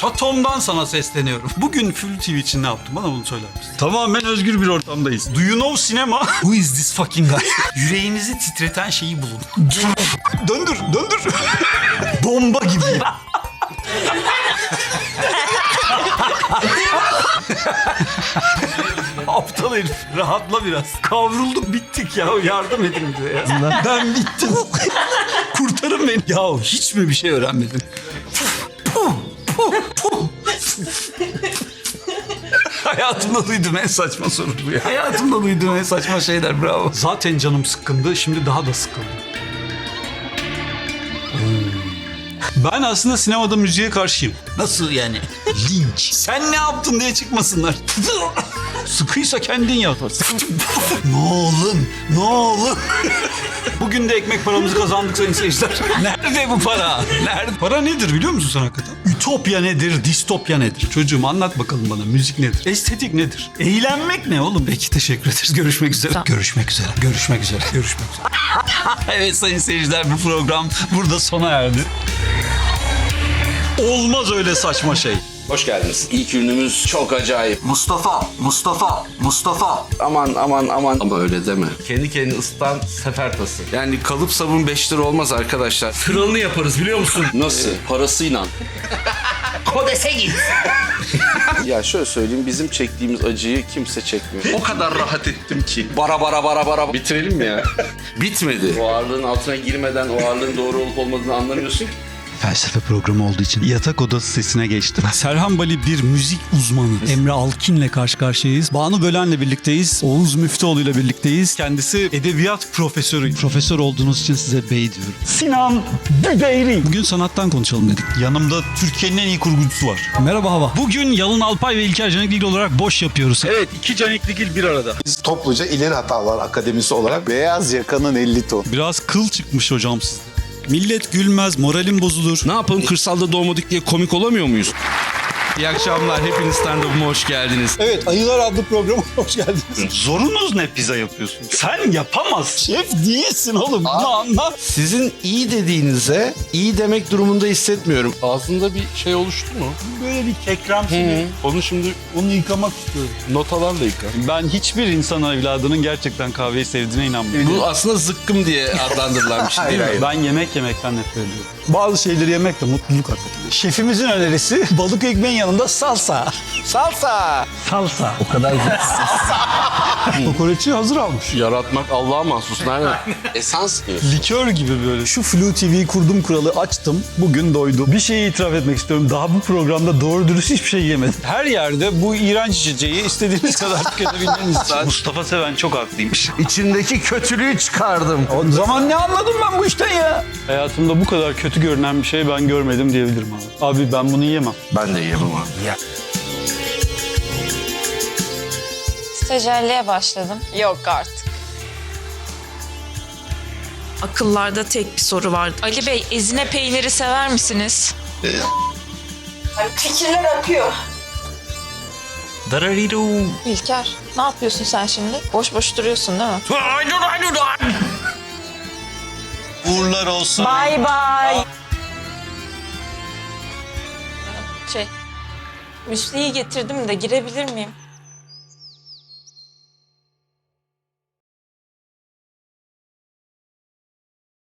Şatomdan sana sesleniyorum. Bugün Full TV için ne yaptım? Bana bunu söyler misin? Tamamen özgür bir ortamdayız. Do you know cinema? Who is this fucking guy? Yüreğinizi titreten şeyi bulun. döndür, döndür. Bomba gibi. Aptal herif. Rahatla biraz. Kavrulduk bittik ya. Yardım edin bize ya. ben bittim. Kurtarın beni. Ya hiç mi bir şey öğrenmedin? Puh, puh. Hayatımda duyduğum en saçma soru bu ya. Hayatımda duyduğum en saçma şeyler bravo. Zaten canım sıkkındı şimdi daha da sıkıldım. Ben aslında sinemada müziğe karşıyım. Nasıl yani? Linç. Sen ne yaptın diye çıkmasınlar. Sıkıysa kendin yap. ne oğlum? Ne oğlum? Bugün de ekmek paramızı kazandık sayın seyirciler. Nerede bu para? Nerede? Para nedir biliyor musun sen hakikaten? Ütopya nedir? Distopya nedir? Çocuğum anlat bakalım bana. Müzik nedir? Estetik nedir? Eğlenmek ne oğlum? Peki teşekkür ederiz. Görüşmek üzere. Görüşmek üzere. Görüşmek üzere. Görüşmek üzere. evet sayın seyirciler bu program burada sona erdi. Olmaz öyle saçma şey. Hoş geldiniz. İlk ürünümüz çok acayip. Mustafa, Mustafa, Mustafa. Aman aman aman. Ama öyle deme. Kendi kendini ısıtan sefer tası. Yani kalıp sabun 5 lira olmaz arkadaşlar. Kralını yaparız biliyor musun? Nasıl? Parasıyla. Kodese git. ya şöyle söyleyeyim bizim çektiğimiz acıyı kimse çekmiyor. O kadar rahat ettim ki. Bara bara bara bara. Bitirelim mi ya? Bitmedi. O ağırlığın altına girmeden o ağırlığın doğru olup olmadığını anlamıyorsun ki. Felsefe programı olduğu için yatak odası sesine geçtim. Serhan Bali bir müzik uzmanı. Emre Alkin'le karşı karşıyayız. Banu Bölen'le birlikteyiz. Oğuz Müftüoğlu ile birlikteyiz. Kendisi edebiyat profesörü. Profesör olduğunuz için size bey diyorum. Sinan Büdeyli. Bugün sanattan konuşalım dedik. Yanımda Türkiye'nin en iyi kurgucusu var. Merhaba Hava. Bugün Yalın Alpay ve İlker Canikligil olarak boş yapıyoruz. Evet iki Canikligil bir arada. Biz topluca ileri hatalar akademisi olarak beyaz yakanın 50 ton. Biraz kıl çıkmış hocam sizde. Millet gülmez, moralim bozulur. Ne yapalım kırsalda doğmadık diye komik olamıyor muyuz? İyi akşamlar. Hepiniz stand-up'ıma hoş geldiniz. Evet, Ayılar adlı programa hoş geldiniz. Zorunuz ne pizza yapıyorsun? Sen yapamazsın. Şef değilsin oğlum. Bunu anla. Sizin iyi dediğinize iyi demek durumunda hissetmiyorum. Ağzında bir şey oluştu mu? Böyle bir kekremsi. Onu şimdi Onu yıkamak istiyorum. notalarla yıka. Ben hiçbir insan evladının gerçekten kahveyi sevdiğine inanmıyorum. Bu aslında zıkkım diye adlandırılan bir şey değil mi? Ben yemek yemekten nefret ediyorum. Bazı şeyleri yemek de mutluluk hakikaten. Şefimizin önerisi balık ekmeğin yanında salsa. Salsa! Salsa. O kadar Kokoreçi hazır almış. Yaratmak Allah'a mahsus. Nereden? Esans diyor. Likör gibi böyle. Şu Flu TV'yi kurdum kuralı açtım. Bugün doydum. Bir şeyi itiraf etmek istiyorum. Daha bu programda doğru dürüst hiçbir şey yemedim. Her yerde bu iğrenç içeceği istediğiniz kadar tüketebilmeniz için. Mustafa Seven çok haklıymış. İçindeki kötülüğü çıkardım. O zaman ne anladım ben bu işten ya? Hayatımda bu kadar kötü görünen bir şey ben görmedim diyebilirim abi. Abi ben bunu yiyemem. Ben de yiyemem abi. Stajyerliğe başladım. Yok artık. Akıllarda tek bir soru var. Ali Bey, ezine peyniri sever misiniz? Fikirler akıyor. İlker, ne yapıyorsun sen şimdi? Boş boş duruyorsun değil mi? Uğurlar olsun. Bay bay. Müsliyi getirdim de girebilir miyim?